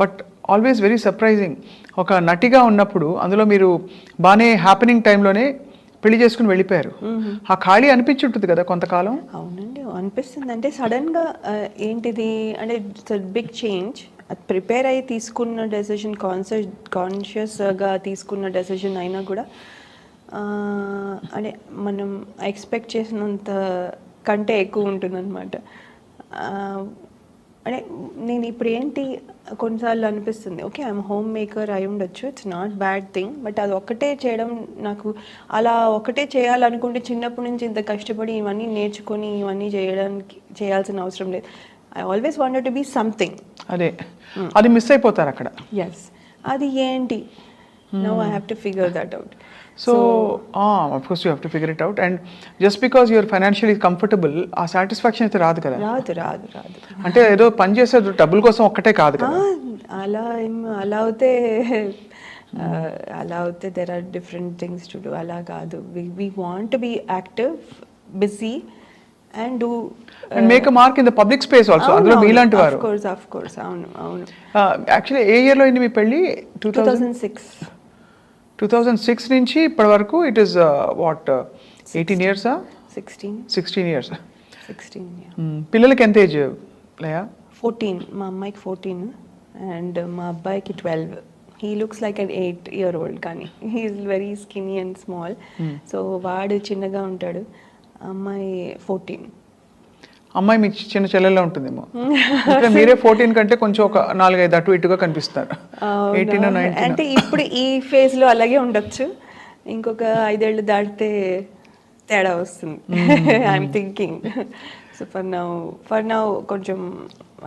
But always very surprising. ఒక నటిగా ఉన్నప్పుడు అందులో మీరు బాగానే హ్యాపెనింగ్ టైంలోనే పెళ్ళి చేసుకుని వెళ్ళిపోయారు. ఆ ఖాళీ అనిపించి ఉంటుంది కదా కొంతకాలం? అవునండి అనిపిస్తుంది. అంటే సడన్గా ఏంటిది? అంటే బిగ్ చేంజ్ అది ప్రిపేర్ అయ్యి తీసుకున్న డెసిషన్ కాన్షియస్ కాన్షియస్గా తీసుకున్న డెసిషన్ అయినా కూడా అంటే మనం ఎక్స్పెక్ట్ చేసినంత కంటే ఎక్కువ ఉంటుందన్నమాట. అంటే నేను ఇప్పుడు ఏంటి కొన్నిసార్లు అనిపిస్తుంది ఓకే ఐఎమ్ హోమ్ మేకర్ అయి ఉండొచ్చు it's not bad thing but అది ఒక్కటే చేయడం నాకు అలా ఒకటే చేయాలనుకుంటే చిన్నప్పటి నుంచి ఇంత కష్టపడి ఇవన్నీ నేర్చుకొని ఇవన్నీ చేయడానికి చేయాల్సిన అవసరం లేదు. I always wanted to be something అదే. అది మిస్ అయిపోతారు అక్కడ. ఎస్ అది ఏంటి? No I have to figure that out so of course you have to figure it out and just because you're financially comfortable ఆ సాటిస్ఫాక్షన్ అయితే రాదు కదా. రాదు రాదు రాదు. అంటే ఏదో పని చేసేది డబ్బుల కోసం ఒక్కటే కాదు కదా. అలా అలా అవుతే అలా అవుతే there are different things to do అలా కాదు. We want be active busy and do and make mark in the public space also అందులో మీలాంటి వారు. కోర్స్ ఆఫ్ కోర్స్ అవును అవును. యాక్చువల్లీ ఏ ఇయర్లో అయింది మీ పెళ్ళి? Two two thousand six two thousand six నుంచి ఇప్పటి వరకు ఇట్ ఈస్ వాట్ ఎయిటీన్ ఇయర్సా సిక్స్టీన్ సిక్స్టీన్ ఇయర్స్ సిక్స్టీన్ పిల్లలకి ఎంత ఏజ్ లయా? ఫోర్టీన్ మా అమ్మాయికి ఫోర్టీన్ అండ్ మా అబ్బాయికి twelve he looks like an eight year old కానీ he is very skinny and small so వాడు చిన్నగా ఉంటాడు. అమ్మాయి ఫోర్టీన్ అమ్మాయి మీ చిన్న చెల్లెల్లో ఉంటుందేమో. ఇక్కడ మీరే ఫోర్టీన్ కంటే కొంచెం ఒక నాలుగైదు అటు ఇటుగా కనిపిస్తారు. ఎయిటీన్ నైన్టీన్ అంటే ఇప్పుడు ఈ ఫేజ్లో అలాగే ఉండొచ్చు. ఇంకొక ఐదేళ్ళు దాటితే తేడా వస్తుంది. I'm thinking so for now for now కొంచెం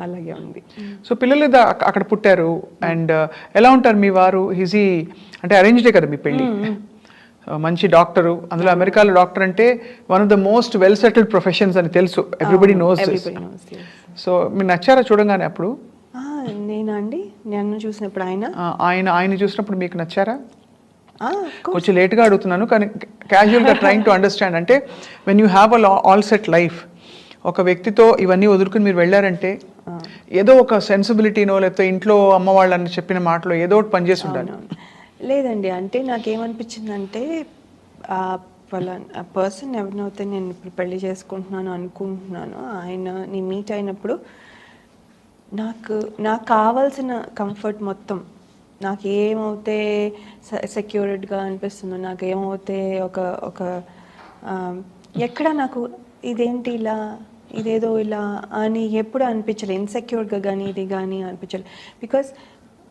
అలాగే ఉంది. సో పిల్లలు అక్కడ పుట్టారు. అండ్ ఎలా ఉంటారు మీ వారు? ఈజీ అంటే అరేంజ్డే కదా మీ పెళ్ళి? Uh, మంచి డాక్టరు. అందులో అమెరికాలో డాక్టర్ అంటే one of the most well settled professions అని తెలుసు. Everybody knows. సో మీరు నచ్చారా చూడంగానే అప్పుడు? నేనా అండి? నన్ను చూసినప్పుడు ఆయన? ఆయన ఆయన చూసినప్పుడు మీకు నచ్చారా. కొంచెం లేట్గా అడుగుతున్నాను కానీ క్యాజువల్గా ట్రైంగ్ టు అండర్స్టాండ్ అంటే when you have a all set life ఒక వ్యక్తితో ఇవన్నీ వదులుకుని మీరు వెళ్ళారంటే ఏదో ఒక సెన్సిబిలిటీనో లేకపోతే ఇంట్లో అమ్మ వాళ్ళని చెప్పిన మాటలో ఏదో ఒకటి పనిచేసి ఉండాలి. లేదండి. అంటే నాకేమనిపించిందంటే ఆ ఆ పర్సన్ ఎవరినైతే నేను ఇప్పుడు పెళ్ళి చేసుకుంటున్నాను అనుకుంటున్నాను ఆయన నేను మీట్ అయినప్పుడు నాకు నాకు కావాల్సిన కంఫర్ట్ మొత్తం. నాకు ఏమవుతే సెక్యూర్డ్గా అనిపిస్తుందో నాకు ఏమవుతే ఒక ఒక ఎక్కడ నాకు ఇదేంటి ఇలా ఇదేదో ఇలా అని ఎప్పుడు అనిపించలేదు ఇన్సెక్యూర్గా కానీ ఇది కానీ అనిపించలేదు బికాస్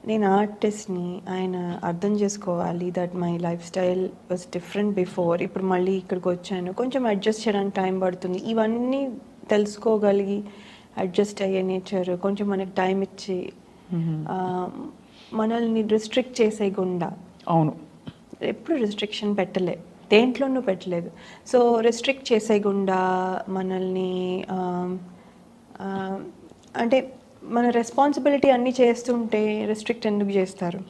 నేను ఆర్టిస్ట్ని ఆయన అర్థం చేసుకోవాలి that my lifestyle was different before ఇప్పుడు మళ్ళీ ఇక్కడికి వచ్చాను. కొంచెం అడ్జస్ట్ చేయడానికి టైం పడుతుంది. ఇవన్నీ తెలుసుకోగలిగి అడ్జస్ట్ అయ్యే నేచర్ కొంచెం మనకి టైం ఇచ్చి మనల్ని రిస్ట్రిక్ట్ చేసేయకుండా అవును. ఎప్పుడు రిస్ట్రిక్షన్ పెట్టలే. దేంట్లోనూ పెట్టలేదు. సో రిస్ట్రిక్ట్ చేసేయకుండా మనల్ని ఆ, ఆ, అంటే మన రెస్పాన్సిబిలిటీ అన్నీ చేస్తుంటే రెస్ట్రిక్ట్ ఎందుకు చేస్తారు.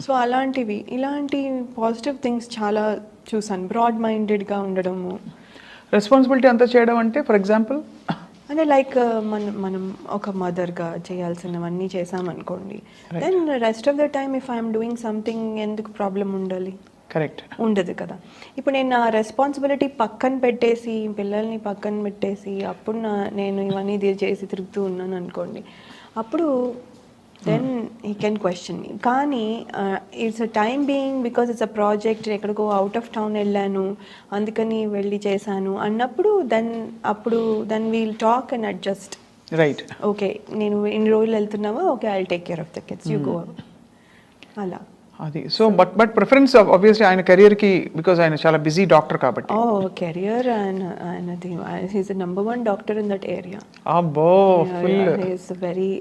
సో అలాంటివి ఇలాంటి పాజిటివ్ థింగ్స్ చాలా చూసాను. బ్రాడ్ మైండెడ్గా ఉండడము. రెస్పాన్సిబిలిటీ అంతా చేయడం అంటే ఫర్ ఎగ్జాంపుల్ అంటే లైక్ మనం మనం ఒక మదర్గా చేయాల్సినవన్నీ చేసామనుకోండి. Then rest of the time if I'm doing something ఎందుకు ప్రాబ్లం ఉండాలి? కరెక్ట్ ఉండదు కదా. ఇప్పుడు నేను నా రెస్పాన్సిబిలిటీ పక్కన పెట్టేసి పిల్లల్ని పక్కన పెట్టేసి అప్పుడు నా నేను ఇవన్నీ చేసి తిరుగుతూ ఉన్నాను అనుకోండి. అప్పుడు దెన్ ఈ కెన్ క్వశ్చన్ మీ కానీ it's a time being because it's a project ఎక్కడికో అవుట్ ఆఫ్ టౌన్ వెళ్ళాను అందుకని వెళ్ళి చేశాను అన్నప్పుడు దెన్ అప్పుడు then we'll talk and adjust right okay నేను ఇన్ని రోజులు వెళ్తున్నావా okay I take care of the kids you go అలా. అది so but but preference obviously ఆయన కెరియర్కి బికాజ్ ఆయన చాలా బిజీ డాక్టర్ కాబట్టి. ఓ కెరియర్ ఆయన ఆయనది he's number one doctor in that area అబ్బో full he's very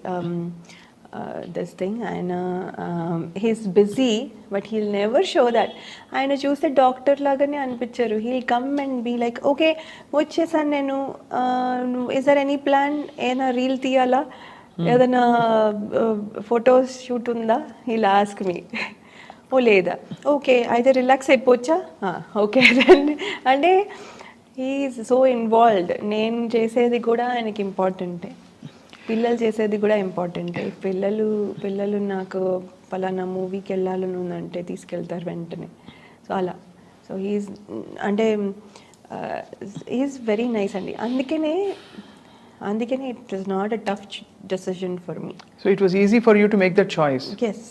this thing ఆయన he's busy but he'll never show that ఆయన చూస్తే డాక్టర్ లాగానే అనిపించారు. He'll come and be like okay వచ్చేసాను నేను. ఇస్ దర్ ఎనీ ప్లాన్ ఏదైనా రీల్ తీయాలా? ఏదైనా ఫొటోస్ షూట్ ఉందా? హీల్ ఆస్క్ మీ ఓ లేదా ఓకే అయితే రిలాక్స్ అయిపోవచ్చా? ఓకే అంటే హీఈస్ సో ఇన్వాల్వ్డ్ నేను చేసేది కూడా ఆయనకి ఇంపార్టెంటే పిల్లలు చేసేది కూడా ఇంపార్టెంట్ పిల్లలు పిల్లలు నాకు పలానా మూవీకి వెళ్ళాలని ఉందంటే తీసుకెళ్తారు వెంటనే. సో అలా. సో హీస్ అంటే ఈజ్ వెరీ నైస్ అండి. అందుకనే అందుకనే it is not a tough decision for me so it was easy for you to make that choice yes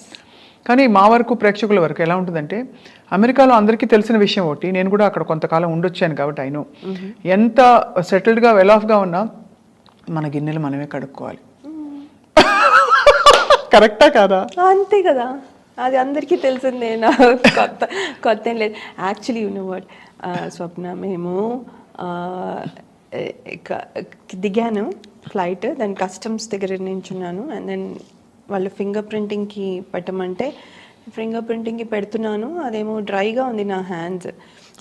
కానీ మా వరకు ప్రేక్షకుల వరకు ఎలా ఉంటుందంటే అమెరికాలో అందరికీ తెలిసిన విషయం ఒకటి నేను కూడా అక్కడ కొంతకాలం ఉండొచ్చాను కాబట్టి అయిను ఎంత సెటిల్డ్గా వెల్ ఆఫ్గా ఉన్నా మన గిన్నెలు మనమే కడుక్కోవాలి. కరెక్టా కాదా? అంతే కదా. అది అందరికీ తెలిసిందే. నా కొత్త కొత్త ఏం లేదు. Actually you know what Swapna మేము దిగాను ఫ్లైట్ దాని కస్టమ్స్ దగ్గర నించున్నాను అండ్ దెన్ వాళ్ళు ఫింగర్ ప్రింటింగ్కి పెట్టమంటే ఫింగర్ ప్రింటింగ్కి పెడుతున్నాను. అదేమో డ్రైగా ఉంది నా హ్యాండ్స్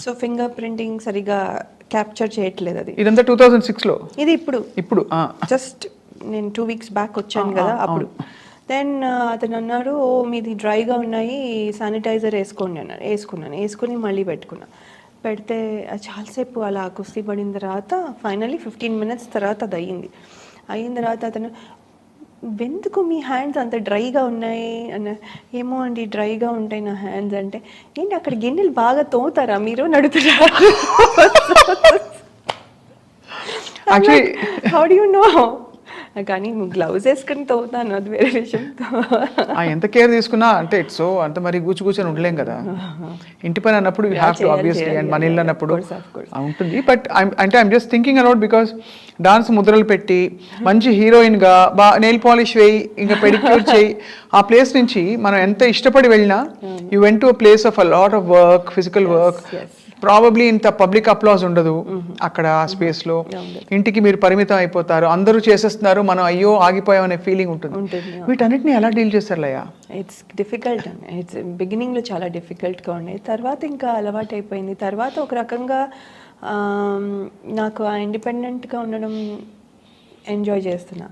సో ఫింగర్ ప్రింటింగ్ సరిగా క్యాప్చర్ చేయట్లేదు అది. ఇదంతా టూ థౌజండ్ సిక్స్లో ఇది ఇప్పుడు. ఇప్పుడు జస్ట్ నేను టూ వీక్స్ బ్యాక్ వచ్చాను కదా అప్పుడు. దెన్ అతను అన్నాడు ఓ మీది డ్రైగా ఉన్నాయి శానిటైజర్ వేసుకోండి అన్నారు వేసుకున్నాను. వేసుకుని మళ్ళీ పెట్టుకున్నా. పెడితే చాలాసేపు అలా కుస్తీ పడిన తర్వాత ఫైనలీ ఫిఫ్టీన్ మినిట్స్ తర్వాత అది అయ్యింది. అయిన తర్వాత అతను ఎందుకు మీ హ్యాండ్స్ అంత డ్రైగా ఉన్నాయి? అన్న ఏమో అండి డ్రైగా ఉంటాయి నా హ్యాండ్స్ అంటే ఏంటి అక్కడ గిన్నెలు బాగా తోతారా మీరు? నడుతున్నారు హౌ డు యు నో కానీ గ్లౌజ్ వేసుకుని తోతాను అది వేరే విషయం. ఎంత కేర్ తీసుకున్నా అంటే ఇట్స్ సో అంత మరి కూర్చు కూర్చొని ఉండలేం కదా. ఇంటి పని అన్నప్పుడు you have to obviously and మన ఇల్లు అన్నప్పుడు ఉంటుంది. బట్ అంటే I'm just thinking aloud because dance ముద్రలు పెట్టి మంచి హీరోయిన్గా బా నెయిల్ పాలిష్ వేయి ఇంకా పెడిక్యూర్ చేయి ఆ ప్లేస్ నుంచి మనం ఎంత ఇష్టపడి వెళ్ళినా you went to place of a lot of work physical work. Probably ఇంత పబ్లిక్ అప్లాజ్ ఉండదు అక్కడ ఆ స్పేస్లో. ఇంటికి మీరు పరిమితం అయిపోతారు. అందరూ చేసేస్తున్నారు. మనం అయ్యో ఆగిపోయాం అనే ఫీలింగ్ ఉంటుంది వీటన్నిటిని ఎలా డీల్ చేస్తారు లయ్యా ఇట్స్ డిఫికల్ట్ ఇట్స్ బిగినింగ్లో చాలా డిఫికల్ట్గా ఉండేది తర్వాత ఇంకా అలవాటు అయిపోయింది. తర్వాత ఒక రకంగా నాకు ఆ ఇండిపెండెంట్గా ఉండడం ఎంజాయ్ చేస్తున్నా.